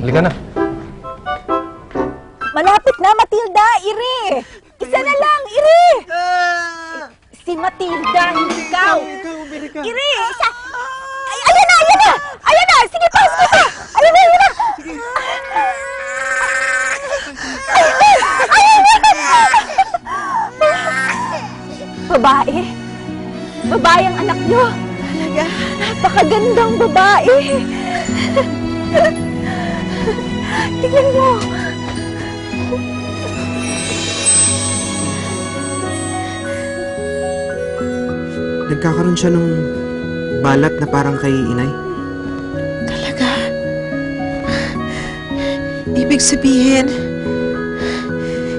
Halika na. Malapit na, Matilda! Iri! Isa na lang, Iri! Si Matilda, ikaw! Iri, isa! Ay, ayan na, ayan na! Ayan na! Sige pa, sige pa! Ayan na! Ayan na! Babae. Babae ang anak niyo. Talaga? Napakagandang babae. Tingnan mo. Nagkakaroon siya nung balat na parang kay inay. Talaga? Ibig sabihin,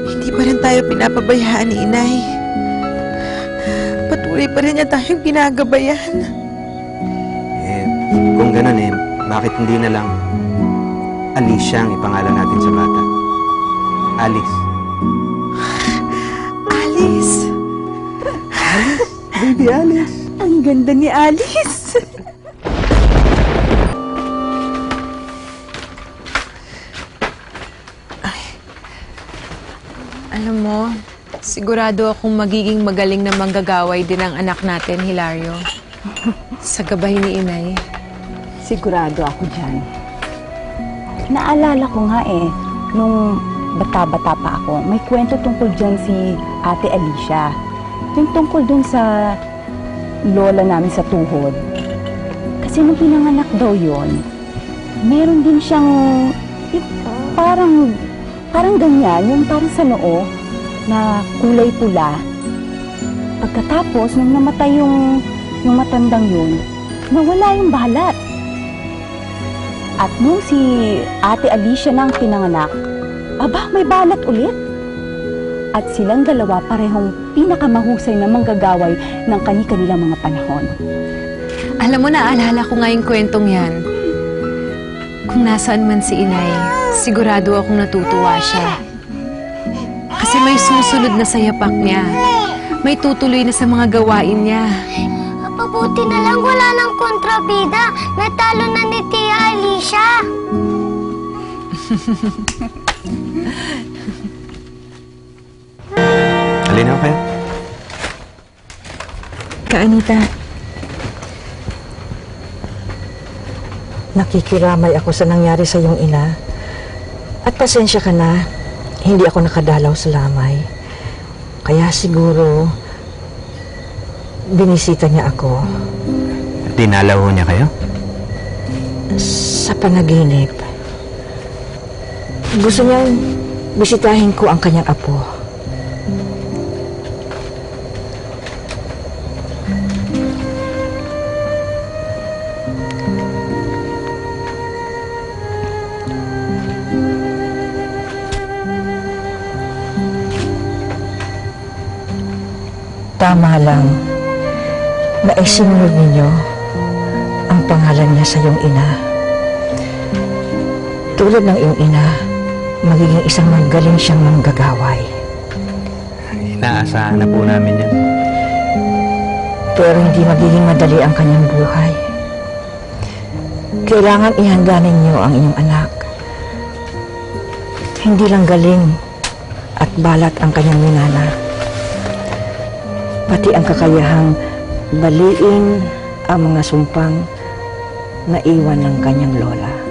hindi pa rin tayo pinapabayaan ni inay. Patuloy pa rin niya tayong ginagabayan. Eh, kung ganun eh, bakit hindi na lang Alicia ang ipangalan natin sa bata? Alice. Alice! Baby Alice. Ang ganda ni Alice. Alam mo, sigurado akong magiging magaling na manggagaway din ang anak natin, Hilario. Sa gabay ni Inay. Sigurado ako dyan. Naalala ko nga eh, nung bata-bata pa ako, may kwento tungkol dyan si Ate Alicia. Yung tungkol dun sa lola namin sa tuhod. Kasi nung pinanganak daw yon, meron din siyang yung parang parang ganyan, yung parang sa noo na kulay pula. Pagkatapos, nung namatay yung, yung matandang yun, nawala yung balat. At nung si Ate Alicia nang pinanganak, aba, may balat ulit. At silang dalawa parehong pinakamahusay na manggagaway ng kani-kanilang mga panahon. Alam mo, naalala ko nga yung kwentong yan. Kung nasaan man si Inay, sigurado akong natutuwa siya. Kasi may susunod na sa yapak niya. May tutuloy na sa mga gawain niya. Mabuti na lang wala ng kontrabida. Natalo na Halina kayo. Kaanita, nakikiramay ako sa nangyari sa iyong ina. At pasensya ka na, hindi ako nakadalaw sa lamay. Kaya siguro, binisita niya ako Dinalaw niya kayo? sa panaginip. Gusto niyang bisitahin ko ang kanyang apo. Tama lang na isinunod ninyo ang pangalan niya sa iyong ina. Tulad ng iyong ina, magiging isang magaling siyang manggagaway. Inaasahan na po namin yan. Pero hindi magiging madali ang kanyang buhay. Kailangan ihanda ninyo ang inyong anak. Hindi lang galing at balat ang kanyang minana. Pati ang kakayahang baliin ang mga sumpang na iwan ng kanyang lola.